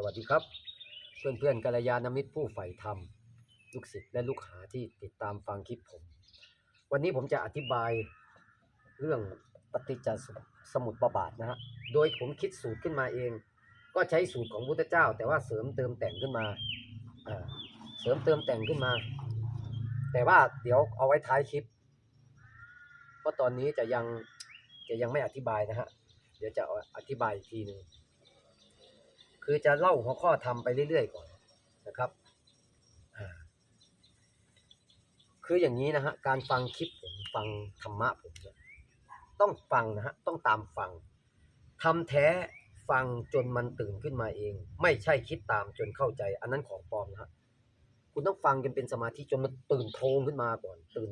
สวัสดีครับ เพื่อนเพื่อนๆกัลยาณมิตรผู้ใฝ่ธรรม ลูกศิษย์และลูกหาที่ติดตามฟังคลิปผม วันนี้ผมจะอธิบายเรื่องปฏิจจสมุปบาทนะฮะโดยผมคิดสูตรขึ้นมาเอง ก็ใช้สูตรของพุทธเจ้า แต่ว่าเสริมเติมแต่งขึ้นมาอ่าเสริมเติมแต่งขึ้นมา แต่ว่าเดี๋ยวเอาไว้ท้ายคลิปเพราะตอนนี้จะยังจะยังไม่อธิบายนะฮะเดี๋ยวจะอธิบายอีกทีหนึ่ง คือจะเล่าหัวข้อทำไปเรื่อยๆก่อนนะครับคืออย่างนี้นะฮะการฟังคลิปผมฟังธรรมะผมเนี่ยต้องฟังนะฮะต้องตามฟังทำแท้ฟังจนมันตื่นขึ้นมาเอง ไม่ใช่คิดตามจนเข้าใจ อันนั้นของปลอมนะฮะคุณต้องฟังจนเป็นสมาธิจนมันตื่นโพลงขึ้นมาก่อน ตื่น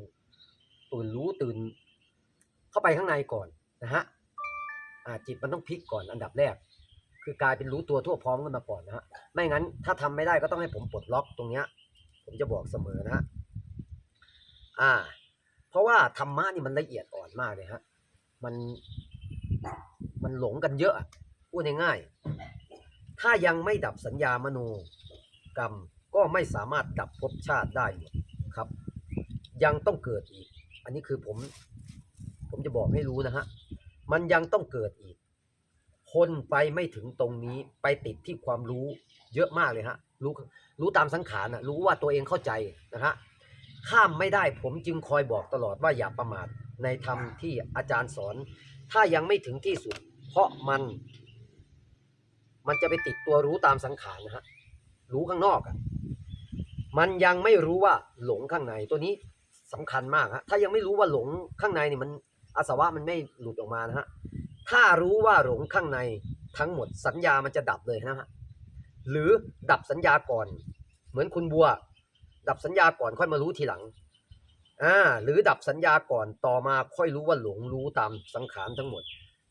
ตื่นรู้ตื่น เข้าไปข้างในก่อนนะฮะจิตมันต้องพลิกก่อนอันดับแรก คือกลายเป็นรู้ตัวทั่วพร้อมกันมาก่อนนะฮะไม่งั้นถ้าทำไม่ได้ก็ต้องให้ผมปลดล็อกตรงเนี้ย ผมจะบอกเสมอนะฮะอ่า เพราะว่าธรรมะนี่มันละเอียดอ่อนมากเลยฮะมันมันหลงกันเยอะอะพูดง่ายๆถ้ายังไม่ดับสัญญามโนกรรมก็ไม่สามารถดับภพชาติได้หมดครับ ยังต้องเกิดอีก อันนี้คือผม ผมจะบอกให้รู้นะฮะมันยังต้องเกิดอีก คนไปไม่ถึงตรงนี้ไปติดที่ความรู้เยอะมากเลยฮะรู้รู้ตามสังขารนะรู้ว่าตัวเองเข้าใจนะฮะข้ามไม่ได้ผมจึงคอยบอกตลอดว่าอย่าประมาทในธรรมที่อาจารย์สอน ถ้ายังไม่ถึงที่สุด เพราะมัน มันจะไปติดตัวรู้ตามสังขารนะฮะรู้ข้างนอกอะ่ะมันยังไม่รู้ว่าหลงข้างในตัวนี้สำคัญมากฮะถ้ายังไม่รู้ว่าหลงข้างในนี่มันอาสวะมันไม่หลุดออกมานะฮะ ถ้ารู้ว่าหลงข้างในทั้งหมดสัญญามันจะดับเลยนะฮะหรือดับสัญญาก่อน เหมือนคุณบัว ดับสัญญาก่อนค่อยมารู้ทีหลังอ่าหรือดับสัญญาก่อนต่อมาค่อยรู้ว่าหลงรู้ตามสังขารทั้งหมด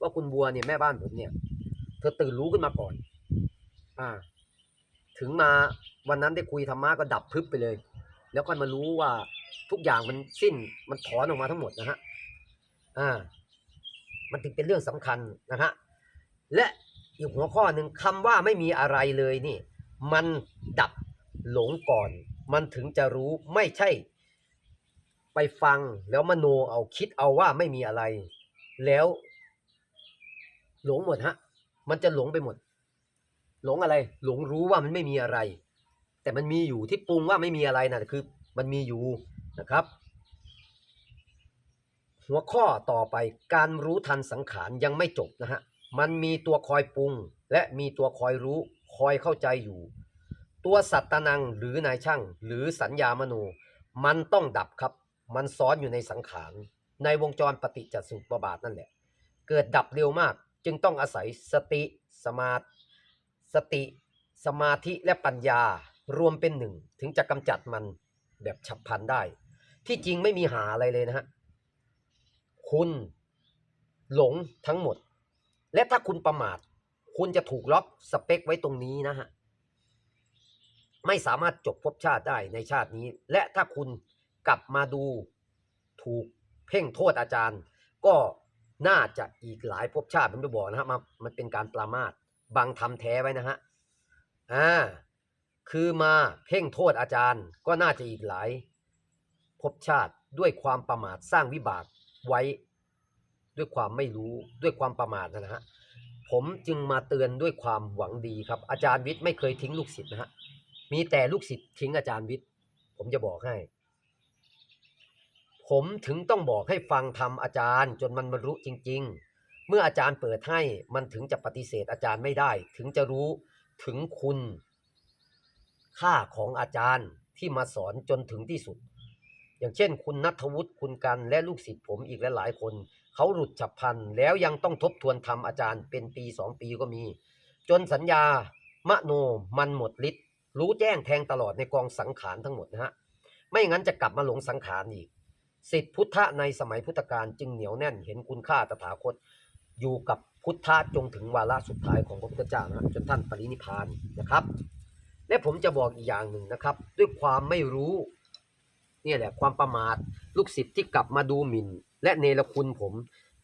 ว่าคุณบัวเนี่ยแม่บ้านผมเนี่ย เธอตื่นรู้ขึ้นมาก่อน อ่า ถึงมาวันนั้นได้คุยธรรมะก็ดับพึบไปเลย แล้วค่อยมารู้ว่าทุกอย่างมันสิ้นมันถอนออกมาทั้งหมดนะฮะอ่า มันถึงเป็นเรื่องสำคัญนะฮะและอีกหัวข้อหนึ่งคำว่าไม่มีอะไรเลยนี่ มันดับหลงก่อน มันถึงจะรู้ไม่ใช่ ไปฟังแล้วมโนเอาคิดเอาว่าไม่มีอะไร แล้ว หลงหมดฮะ มันจะหลงไปหมด หลงอะไร หลงรู้ว่ามันไม่มีอะไร แต่มันมีอยู่ที่ปรุงว่าไม่มีอะไรนะคือ มันมีอยู่นะครับ หัวข้อต่อไปการรู้ทันสังขารยังไม่จบนะฮะ มันมีตัวคอยปรุง และมีตัวคอยรู้คอยเข้าใจอยู่ ตัวสัตตนังหรือนายช่าง หรือสัญญามโน มันต้องดับครับ มันซ้อนอยู่ในสังขาร ในวงจรปฏิจจสุปบาทนั่นแหละ เกิดดับเร็วมากจึงต้องอาศัยสติสมาสติ สมาธิและปัญญารวมเป็นหนึ่ง ถึงจะกำจัดมันแบบฉับพลันได้ ที่จริงไม่มีหาอะไรเลยนะฮะ คุณหลงทั้งหมด และถ้าคุณประมาท คุณจะถูกล็อกสเปคไว้ตรงนี้นะฮะ ไม่สามารถจบภพชาติได้ในชาตินี้ และถ้าคุณกลับมาดูถูกเพ่งโทษอาจารย์ ก็น่าจะอีกหลายภพชาติผมจะบอกนะฮะมามันเป็นการปรามาสบังทำแท้ไว้นะฮะอ่าคือมาเพ่งโทษอาจารย์ก็น่าจะอีกหลายภพชาติด้วยความประมาทสร้างวิบาก ไว้ด้วยความไม่รู้ด้วยความประมาทนะฮะผมจึงมาเตือนด้วยความหวังดีครับ อาจารย์วิทย์ไม่เคยทิ้งลูกศิษย์นะฮะมีแต่ลูกศิษย์ทิ้งอาจารย์วิทย์ผมจะบอกให้ ผมถึงต้องบอกให้ฟังทำอาจารย์ จนมันบรรลุจริง ๆ เมื่ออาจารย์เปิดให้มันถึงจะปฏิเสธอาจารย์ไม่ได้ ถึงจะรู้ถึงคุณ ค่าของอาจารย์ที่มาสอนจนถึงที่สุด อย่างเช่น คุณนัทวุฒิคุณกันและลูกศิษย์ผมอีกหลายๆคน เขาหลุดฉับพลันแล้วยังต้องทบทวนทำอาจารย์เป็นปีสองปีก็มี จนสัญญามโนมันหมดฤทธิ์รู้แจ้งแทงตลอดในกองสังขารทั้งหมดนะฮะไม่งั้นจะกลับมาหลงสังขารอีกสิทธิพุทธในสมัยพุทธกาลจึงเหนียวแน่นเห็นคุณค่าตถาคต อยู่กับพุทธะจงถึงวาระสุดท้ายของพระพุทธเจ้านะฮะจนท่านปรินิพานนะครับ และผมจะบอกอีกอย่างหนึ่งนะครับ ด้วยความไม่รู้ นี่ยแหละความประมาทลูกศิษย์ที่กลับมาดูหมิ่น และเนรคุณผม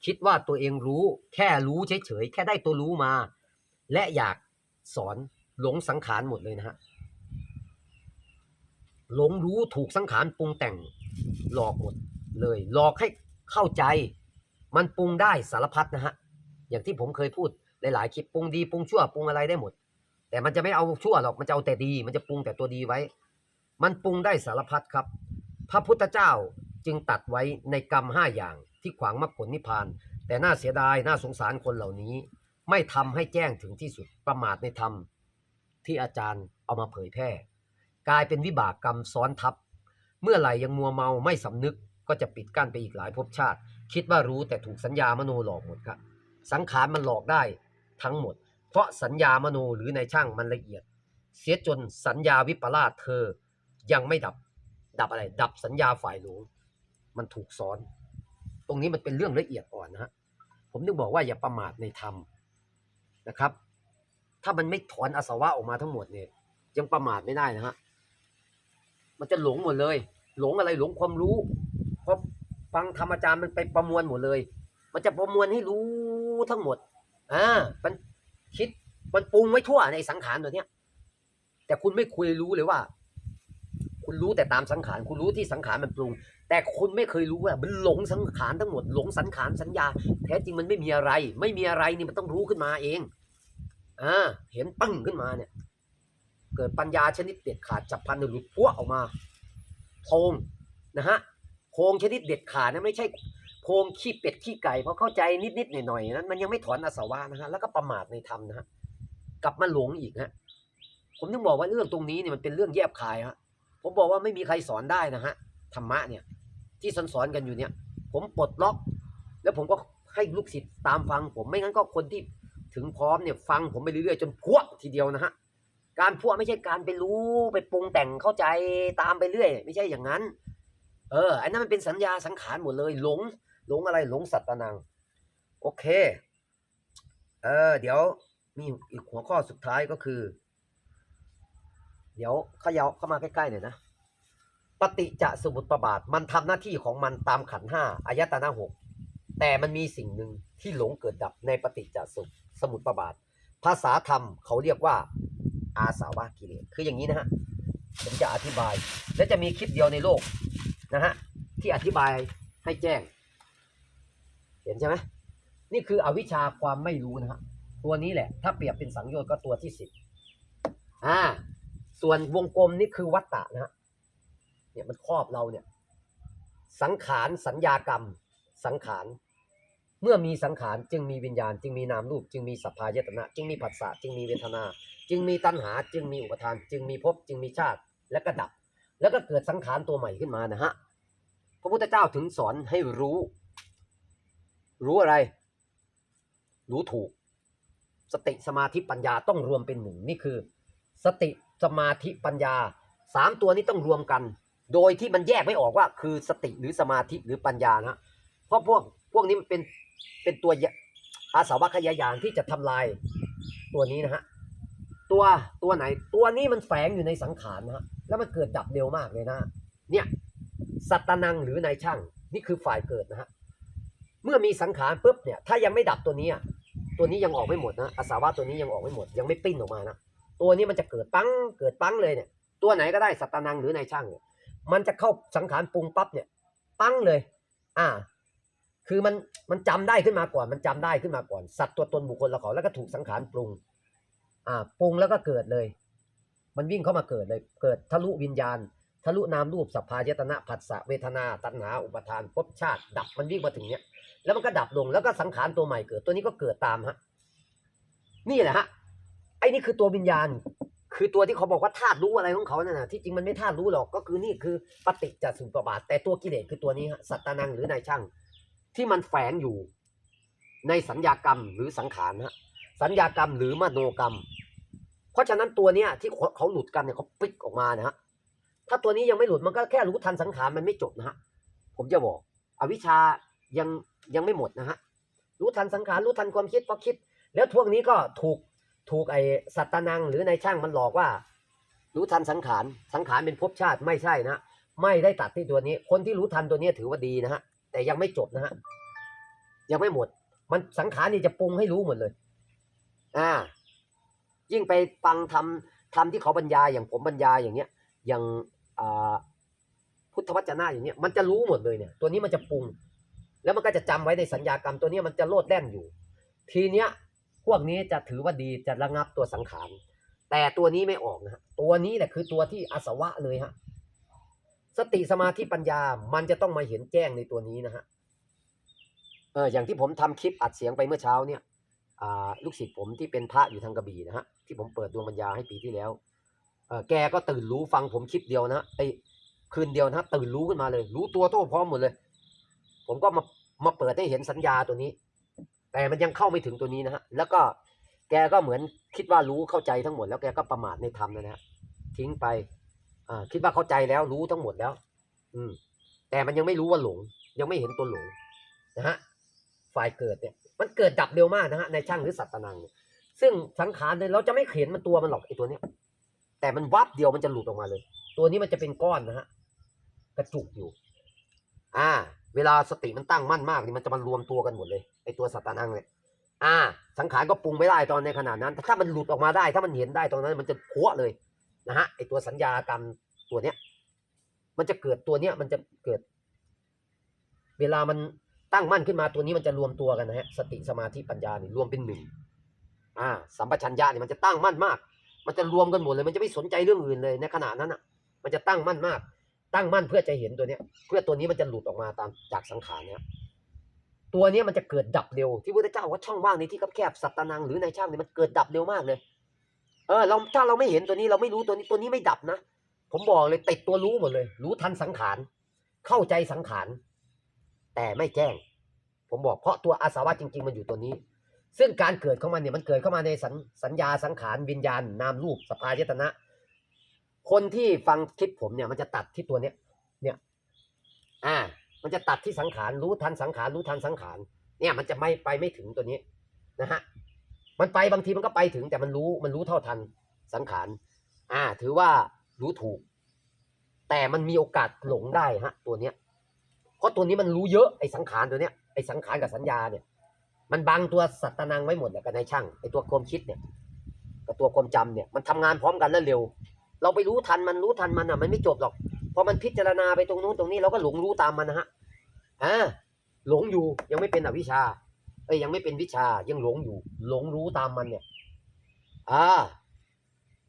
คิดว่าตัวเองรู้แค่รู้เฉยๆแค่ได้ตัวรู้มา และอยากสอนหลงสังขารหมดเลยนะฮะหลงรู้ถูกสังขารปรุงแต่งหลอกหมดเลย หลอกให้เข้าใจ มันปรุงได้สารพัดนะฮะอย่างที่ผมเคยพูดหลายๆคลิปปรุงดีปรุงชั่วปรุงอะไรได้หมด แต่มันจะไม่เอาชั่วหรอกมันจะเอาแต่ดี มันจะปรุงแต่ตัวดีไว้ มันปรุงได้สารพัดครับ พระพุทธเจ้าจึงตัดไว้ในกรรมห้าอย่างที่ขวางมรรคผลนิพพาน แต่น่าเสียดายน่าสงสารคนเหล่านี้ ไม่ทำให้แจ้งถึงที่สุดประมาทในธรรม ที่อาจารย์เอามาเผยแพร่ กลายเป็นวิบากกรรมซ้อนทับ เมื่อไหร่ยังมัวเมาไม่สำนึกก็จะปิดกั้นไปอีกหลายภพชาติ คิดว่ารู้แต่ถูกสัญญามโนหลอกหมดครับสังขารมันหลอกได้ทั้งหมด เพราะสัญญามโนหรือในช่างมันละเอียด เสียจนสัญญาวิปลาสเธอยังไม่ดับ ดับอะไร ดับสัญญาฝ่ายหลวง มันถูกซ้อน ตรงนี้มันเป็นเรื่องละเอียดอ่อนนะฮะผมถึงบอกว่าอย่าประมาทในธรรมนะครับ ถ้ามันไม่ถอนอสวะออกมาทั้งหมดเนี่ย ยังประมาทไม่ได้นะฮะมันจะหลงหมดเลย หลงอะไรหลงความรู้เพราะฟังธรรมอาจารย์มันไปประมวลหมดเลย มันจะประมวลให้รู้ทั้งหมดอ่ามันคิดมันปรุงไว้ทั่วในสังขารตัวเนี้ยแต่คุณไม่คุยรู้เลยว่า คุณรู้แต่ตามสังขาร คุณรู้ที่สังขารมันปรุง แต่คุณไม่เคยรู้ว่ามันหลงสังขารทั้งหมด หลงสังขารสัญญา แท้จริงมันไม่มีอะไร ไม่มีอะไรนี่มันต้องรู้ขึ้นมาเอง อ่า เห็นปึ้งขึ้นมาเนี่ย เกิดปัญญาชนิดเด็ดขาดจับพันหลุดพัวออกมาโพงนะฮะโพงชนิดเด็ดขาดนะไม่ใช่โพงขี้เป็ดขี้ไก่เพราะเข้าใจนิดๆหน่อยๆนั้นมันยังไม่ถอนอาสวะนะฮะแล้วก็ประมาทในธรรมนะฮะกลับมาหลงอีกฮะผมถึงบอกว่าเรื่องตรงนี้เนี่ยมันเป็นเรื่องแยบคายฮะ ผมบอกว่าไม่มีใครสอนได้นะฮะธรรมะเนี่ยที่สอนสอนๆกันอยู่เนี่ย ผมปลดล็อก แล้วผมก็ให้ลูกศิษย์ตามฟังผมไม่งั้นก็คนที่ถึงพร้อมเนี่ยฟังผมไปเรื่อยๆจนพัวทีเดียวนะฮะการพัวไม่ใช่การไปรู้ไปปรุงแต่งเข้าใจตามไปเรื่อย ไม่ใช่อย่างนั้น เอออันนั้นมันเป็นสัญญาสังขารหมดเลย หลง หลงอะไรหลงสัตตนัง โอเค เออเดี๋ยวมีอีกหัวข้อสุดท้ายก็คือ เดี๋ยวเขยาเข้ามาใกล้ๆหน่อยนะปฏิจจสมุปบาท มันทำหน้าที่ของมันตามขันห้าอายตนะหกแต่มันมีสิ่งหนึ่งที่หลงเกิดดับในปฏิจจสมุปบาท ภาษาธรรมเขาเรียกว่าอาสาวะกิเลสคืออย่างนี้นะฮะผมจะอธิบาย และจะมีคลิปเดียวในโลกนะฮะที่อธิบายให้แจ้ง เห็นใช่ไหมนี่คืออวิชชาความไม่รู้นะฮะตัวนี้แหละ ถ้าเปรียบเป็นสังโยชน์ก็ตัวที่สิบอ่า ส่วนวงกลมนี่คือวัตตะนะฮะเนี่ยมันครอบเราเนี่ย สังขารสัญญากรรม สังขารเมื่อมีสังขารจึงมีวิญญาณ จึงมีนามรูป จึงมีสัพพายตนะ จึงมีผัสสะจึงมีเวทนา จึงมีตัณหา จึงมีอุปทาน จึงมีภพจึงมีชาติและก็ดับ แล้วก็เกิดสังขารตัวใหม่ขึ้นมานะฮะพระพุทธเจ้าถึงสอนให้รู้ รู้อะไร รู้ถูก สติสมาธิปัญญาต้องรวมเป็นหนึ่งนี่คือ สติ สมาธิปัญญาสามตัวนี้ต้องรวมกัน โดยที่มันแยกไม่ออกว่า คือสติหรือสมาธิหรือปัญญานะเพราะพวกพวกนี้มันเป็นเป็นตัวอาสาวะขยายานที่จะทำลายตัวนี้นะฮะตัวตัวไหนตัวนี้มันแฝงอยู่ในสังขารนะฮะแล้วมันเกิดดับเร็วมากเลยนะเนี่ยสัตตนังหรือนายช่าง นี่คือฝ่ายเกิดนะฮะเมื่อมีสังขารปุ๊บเนี่ยถ้ายังไม่ดับตัวนี้อะตัวนี้ยังออกไม่หมดนะอาสาวะตัวนี้ยังออกไม่หมด ยังไม่ปิ้นออกมานะ ตัวนี้มันจะเกิดปั้งเกิดปั้งเลยเนี่ย ตัวไหนก็ได้สัตนังหรือนายช่างเนี่ยมันจะเข้าสังขารปรุงปั๊บเนี่ยปั้งเลย อ่า คือมันมันจำได้ขึ้นมาก่อน มันจำได้ขึ้นมาก่อน สัตว์ตัวตนบุคคลเราเขาแล้วก็ถูกสังขารปรุง อ่า ปรุงแล้วก็เกิดเลย มันวิ่งเข้ามาเกิดเลย เกิดทะลุวิญญาณ ทะลุนามรูปสัพพายตนะผัสสะเวทนา ตัณหา อุปทานภพชาติ ดับมันวิ่งมาถึงเนี้ยแล้วมันก็ดับลงแล้วก็สังขารตัวใหม่เกิด ตัวนี้ก็เกิดตามฮะ นี่แหละฮะ ไอ้นี่คือตัววิญญาณ คือตัวที่เขาบอกว่าธาตุรู้อะไรของเขาเนั่นนะที่จริงมันไม่ธาตุรู้หรอกก็คือนี่คือปฏิจจสุปบาท แต่ตัวกิเลสคือตัวนี้ฮะสัตตานังหรือนายช่าง ที่มันแฝงอยู่ในสัญญากรรมหรือสังขารฮะสัญญากรรมหรือมโนกรรม เพราะฉะนั้นตัวเนี้ยที่เขาหลุดกันเนี่ยเขาปิกออกมานะฮะถ้าตัวนี้ยังไม่หลุดมันก็แค่รู้ทันสังขารมันไม่จบนะฮะผมจะบอก อวิชชายังยังไม่หมดนะฮะรู้ทันสังขารรู้ทันความคิดพอคิด แล้วพวกนี้ก็ถูก ถูกไอสัตตานัง หรือในายช่างมันหลอกว่า รู้ทันสังขารสังขารเป็นภพชาติไม่ใช่นะไม่ได้ตัดที่ตัวนี้ คนที่รู้ทันตัวนี้ถือว่าดีนะฮะแต่ยังไม่จบนะฮะยังไม่หมด มันสังขารนี่จะปรุงให้รู้หมดเลย อ่า ยิ่งไปฟังทำทำที่เขาบรรยายอย่างผมบรรยายอย่างเงี้ย อย่างอ่าพุทธวจนะอย่างเงี้ยมันจะรู้หมดเลยเนี่ย ตัวนี้มันจะปรุง แล้วมันก็จะจำไว้ในสัญญากรรมตัวนี้มันจะโลดแล่นอยู่ ทีเนี้ย พวกนี้จะถือว่าดีจะระงับตัวสังขาร แต่ตัวนี้ไม่ออกนะฮะตัวนี้แหละคือตัวที่อาสวะเลยฮะ สติสมาธิปัญญา มันจะต้องมาเห็นแจ้งในตัวนี้นะฮะ เออ อย่างที่ผมทำคลิปอัดเสียงไปเมื่อเช้าเนี่ยลูกศิษย์ผมที่เป็นพระอยู่ทางกระบี่นะฮะ ที่ผมเปิดดวงปัญญาให้ปีที่แล้วเออแกก็ตื่นรู้ฟังผมคลิปเดียวนะไอ้คืนเดียวนะตื่นรู้ขึ้นมาเลย รู้ตัวโต้พร้อมหมดเลย ผมก็มามาเปิดให้เห็นสัญญาตัวนี้ แต่มันยังเข้าไม่ถึงตัวนี้นะฮะ แล้วก็แกก็เหมือนคิดว่ารู้เข้าใจทั้งหมด แล้วแกก็ประมาทในธรรมนะฮะทิ้งไปอ่าคิดว่าเข้าใจแล้วรู้ทั้งหมดแล้ว อืม แต่มันยังไม่รู้ว่าหลง ยังไม่เห็นตัวหลงนะฮะฝ่ายเกิดเนี่ย มันเกิดดับเร็วมากนะฮะในช่างหรือสัตตนังเนี่ยซึ่งสังขารเนี่ยเราจะไม่เห็นมันตัวมันหรอกไอ้ตัวเนี้ยแต่มันวับเดียวมันจะหลุดออกมาเลย ตัวนี้มันจะเป็นก้อนนะฮะกระจุกอยู่ อ่า เวลาสติมันตั้งมั่นมากนี่มันจะมารวมตัวกันหมดเลย ไอตัวสัตตนังเนี่ยอ่า สังขารก็ปรุงไม่ได้ตอนในขนาดนั้น ถ้ามันหลุดออกมาได้ ถ้ามันเห็นได้ตอนนั้น มันจะพัวเลยนะฮะไอตัวสัญญากรรมตัวเนี้ย มันจะเกิดตัวเนี้ยมันจะเกิด เวลามันตั้งมั่นขึ้นมาตัวนี้มันจะรวมตัวกันนะฮะสติสมาธิปัญญานี่รวมเป็นหนึ่งอ่า สัมปชัญญะเนี่ยมันจะตั้งมั่นมาก มันจะรวมกันหมดเลย มันจะไม่สนใจเรื่องอื่นเลยในขณะนั้นอะ มันจะตั้งมั่นมาก ตั้งมั่นเพื่อจะเห็นตัวเนี้ย เพื่อตัวนี้มันจะหลุดออกมาตามจากสังขารเนี่ย ตัวนี้มันจะเกิดดับเร็ว ที่พระเจ้าว่าช่องว่างในที่คับแคบสัตตนังหรือในช่างนี่มันเกิดดับเร็วมากเลย เออเราถ้าเราไม่เห็นตัวนี้เราไม่รู้ตัวนี้ตัวนี้ไม่ดับนะ ผมบอกเลยติดตัวรู้หมดเลย รู้ทันสังขาร เข้าใจสังขาร แต่ไม่แจ้ง ผมบอกเพราะตัวอาสาวะจริง ๆ มันอยู่ตัวนี้ ซึ่งการเกิดของมันเนี่ยมันเกิดเข้ามาในสัญสญญาสังขารวิญญาณนามรูปสภายตนะ คนที่ฟังคลิปผมเนี่ยมันจะตัดที่ตัวเนี้ย เนี่ย อ่า มันจะตัดที่สังขารรู้ทันสังขารรู้ทันสังขารเนี่ยมันจะไม่ไปไม่ถึงตัวนี้นะฮะมันไปบางทีมันก็ไปถึงแต่มันรู้มันรู้เท่าทันสังขารอ่า ถือว่ารู้ถูก แต่มันมีโอกาสหลงได้ฮะตัวเนี้ยเพราะตัวนี้มันรู้เยอะไอ้สังขารตัวเนี้ยไอ้สังขารกับสัญญาเนี่ย มันบังตัวสัตตนังไว้หมดแหละกับในช่างไอ้ตัวความคิดเนี่ยกับตัวความจำเนี่ยมันทำงานพร้อมกันแล้วเร็ว เราไปรู้ทันมันรู้ทันมันอะ มันไม่จบหรอก พอมันพิจารณาไปตรงนู้นตรงนี้เราก็หลงรู้ตามมันนะฮะอ่าหลงอยู่ยังไม่เป็นอวิชชาเอ้ยยังไม่เป็นวิชายังหลงอยู่ หลงรู้ตามมันเนี่ยอ่า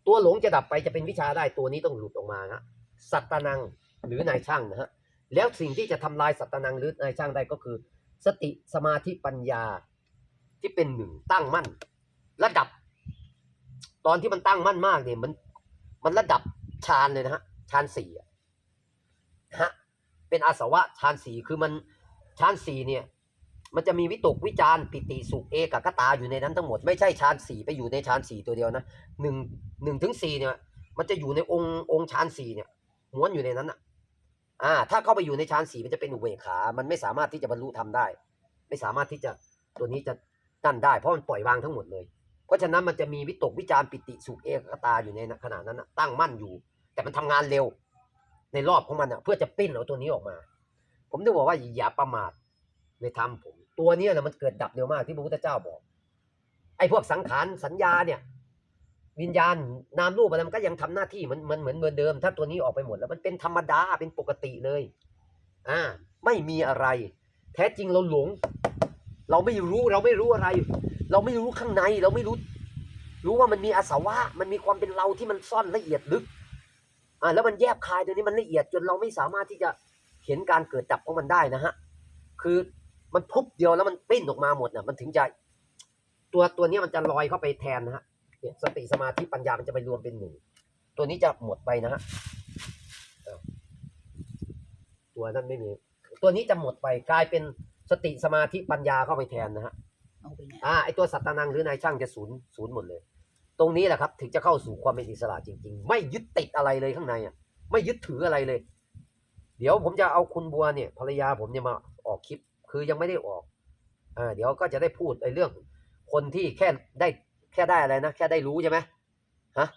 ตัวหลงจะดับไปจะเป็นวิชาได้ตัวนี้ต้องหลุดออกมาฮะสัตตนังหรือนายช่างนะฮะแล้วสิ่งที่จะทำลายสัตตนังหรือนายช่างได้ก็คือ สติสมาธิปัญญาที่เป็นหนึ่งตั้งมั่น ระดับ ตอนที่มันตั้งมั่นมากเนี่ยมันมันระดับฌานเลยนะฮะฌานสี่อะ ฮะเป็นอาสวะฌานสี่คือมันฌานสี่เนี่ยมันจะมีวิตกวิจารปิติสุขเอกกตาอยู่ในนั้นทั้งหมดไม่ใช่ฌานสี่ไปอยู่ในฌานสี่ตัวเดียวนะหนึ่งหนึ่งถึงสี่เนี่ยมันจะอยู่ในองค์องค์ฌานสี่เนี่ยม้วนอยู่ในนั้นอะอ่า ถ้าเข้าไปอยู่ในฌานสี่มันจะเป็นอุเบกขา มันไม่สามารถที่จะบรรลุธรรมได้ ไม่สามารถที่จะตัวนี้จะตั้นได้ เพราะมันปล่อยวางทั้งหมดเลย เพราะฉะนั้นมันจะมีวิตกวิจารปิติสุขเอกคตาอยู่ในขณะนั้นนะตั้งมั่นอยู่ แต่มันทำงานเร็ว ในรอบของมันอะเพื่อจะปิ้นเอาตัวนี้ออกมา ผมถึงบอกว่าอย่าประมาทในธรรมผม ตัวนี้นะมันเกิดดับเร็วมากที่พระพุทธเจ้าบอก ไอ้พวกสังขารสัญญาเนี่ย วิญญาณนามรูปอะไรมันก็ยังทำหน้าที่มือนเหมือนเหมือนเหมือนเดิม ถ้าตัวนี้ออกไปหมดแล้วมันเป็นธรรมดาเป็นปกติเลย อ่า ไม่มีอะไร แท้จริงเราหลง เราไม่รู้เราไม่รู้อะไร เราไม่รู้ข้างในเราไม่รู้ รู้ว่ามันมีอาสวะ มันมีความเป็นเราที่มันซ่อนละเอียดลึก อ่าแล้วมันแยบคายตัวนี้มันละเอียดจนเราไม่สามารถที่จะเห็นการเกิดดับของมันได้นะฮะคือมันพุบเดียวแล้วมันปิ้นออกมาหมดน่ะมันถึงจะตัวตัวเนี้ยมันจะลอยเข้าไปแทนนะฮะเนี่ยสติสมาธิปัญญามันจะไปรวมเป็นหนึ่งตัวนี้จะหมดไปนะฮะอ้าวตัวนั้นไม่มี ตัวนี้จะหมดไปกลายเป็นสติสมาธิปัญญาเข้าไปแทนนะฮะเอาไปเนี่ยอ่าไอตัวสัตตานังหรือนายช่างจะศูนย์ศูนย์หมดเลย ตรงนี้แหละครับ ถึงจะเข้าสู่ความเป็นอิสระจริง ๆ ไม่ยึดติดอะไรเลยข้างในอะไม่ยึดถืออะไรเลย เดี๋ยวผมจะเอาคุณบัวเนี่ยภรรยาผมเนี่ยมาออกคลิปคือยังไม่ได้ออกอ่าเดี๋ยวก็จะได้พูดไอ้เรื่อง คนที่แค่ได้แค่ได้อะไรนะแค่ได้รู้ใช่ไหมฮะ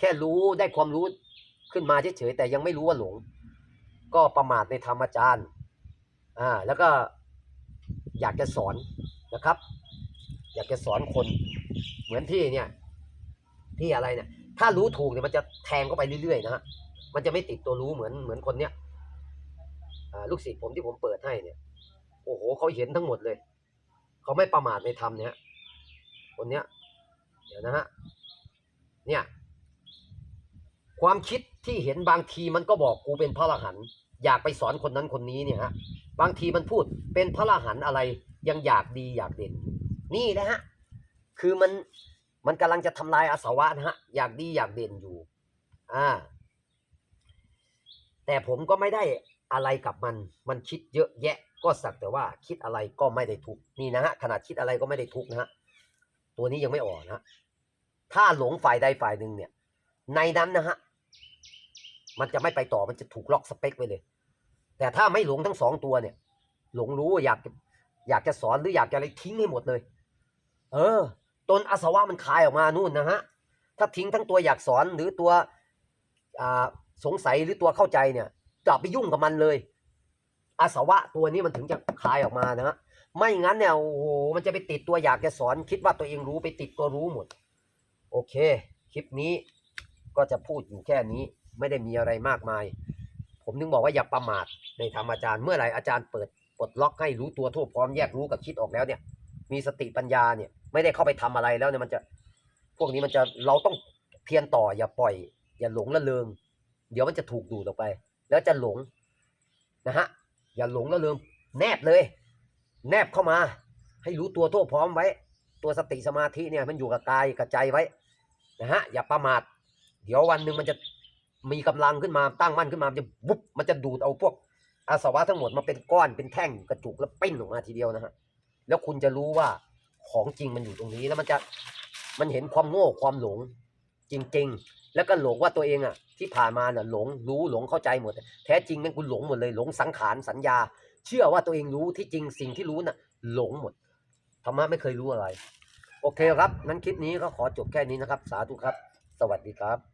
แค่รู้ได้ความรู้ขึ้นมาเฉยๆแต่ยังไม่รู้ว่าหลง ก็ประมาทในธรรมอาจารย์อ่าแล้วก็อยากจะสอนนะครับ อยากจะสอนคนเหมือนที่เนี่ย ที่อะไรเนี่ย ถ้ารู้ถูกเนี่ยมันจะแทงเข้าไปเรื่อยๆนะฮะ มันจะไม่ติดตัวรู้เหมือนเหมือนคนเนี้ยอ่าลูกศิษย์ผมที่ผมเปิดให้เนี่ย โอ้โหเขาเห็นทั้งหมดเลย เขาไม่ประมาทในธรรมเนี่ย คนเนี้ย เดี๋ยวนะฮะ เนี่ย ความคิดที่เห็นบางทีมันก็บอกกูเป็นพระอรหันต์อยากไปสอนคนนั้นคนนี้เนี่ยฮะ บางทีมันพูดเป็นพระอรหันต์อะไรยังอยากดีอยากเด่น นี่นะฮะ คือมัน มันกำลังจะทำลายอาสวะนะฮะ อยากดีอยากเด่นอยู่ อ่า แต่ผมก็ไม่ได้อะไรกับมัน มันคิดเยอะแยะ ก็สักแต่ว่าคิดอะไรก็ไม่ได้ทุกนี่นะฮะ ขนาดคิดอะไรก็ไม่ได้ทุกนะฮะ ตัวนี้ยังไม่ออกนะถ้าหลงฝ่ายใดฝ่ายหนึ่งเนี่ย ในนั้นนะฮะ มันจะไม่ไปต่อ มันจะถูกล็อกสเปคไปเลย แต่ถ้าไม่หลงทั้งสองตัวเนี่ย หลงรู้ว่าอยากอยากจะสอนหรืออยากจะอะไรทิ้งให้หมดเลย เออ ตนอสวะมันคายออกมานู่นนะฮะถ้าทิ้งทั้งตัวอยากสอนหรือตัวสงสัยหรือตัวเข้าใจเนี่ยจะไปยุ่งกับมันเลย อาสวะตัวนี้มันถึงจะคลายออกมานะฮะไม่งั้นเนี่ยโอ้โหมันจะไปติดตัวอยากจะสอน คิดว่าตัวเองรู้ไปติดตัวรู้หมด โอเค คลิปนี้ก็จะพูดอยู่แค่นี้ไม่ได้มีอะไรมากมาย ผมถึงบอกว่าอย่าประมาทในธรรมอาจารย์เมื่อไหร่อาจารย์เปิดปลดล็อกให้รู้ตัวทั่วพร้อมแยกรู้กับคิดออกแล้วเนี่ย มีสติปัญญาเนี่ย ไม่ได้เข้าไปทำอะไรแล้วเนี่ยมันจะ พวกนี้มันจะเราต้องเพียรต่ออย่าปล่อย อย่าหลงละเลงเดี๋ยวมันจะถูกดูดออกไป แล้วจะหลงนะฮะอย่าหลงละเลงแนบเลย แนบเข้ามา ให้รู้ตัวทั่วพร้อมไว้ ตัวสติสมาธิเนี่ยมันอยู่กับกายกับใจไว้นะฮะอย่าประมาทเดี๋ยววันหนึ่งมันจะมีกำลังขึ้นมาตั้งมั่นขึ้นมามันจะบุ๊บมันจะดูดเอาพวกอาสวะทั้งหมดมาเป็นก้อนเป็นแท่งกระจุกแล้วปิ้นออกมาทีเดียวนะฮะ แล้วคุณจะรู้ว่าของจริงมันอยู่ตรงนี้แล้วมันจะมันเห็นความโง่ความหลง จริง ๆ แล้วก็หลงว่าตัวเองอะ ที่ผ่านมาน่ะหลงรู้หลงเข้าใจหมด แท้จริงแม่งคุณหลงหมดเลยหลงสังขารสัญญา เชื่อว่าตัวเองรู้ที่จริงสิ่งที่รู้น่ะ หลงหมดธรรมะไม่เคยรู้อะไร โอเคครับนั้นคลิปนี้ก็ขอจบแค่นี้นะครับ สาธุครับ สวัสดีครับ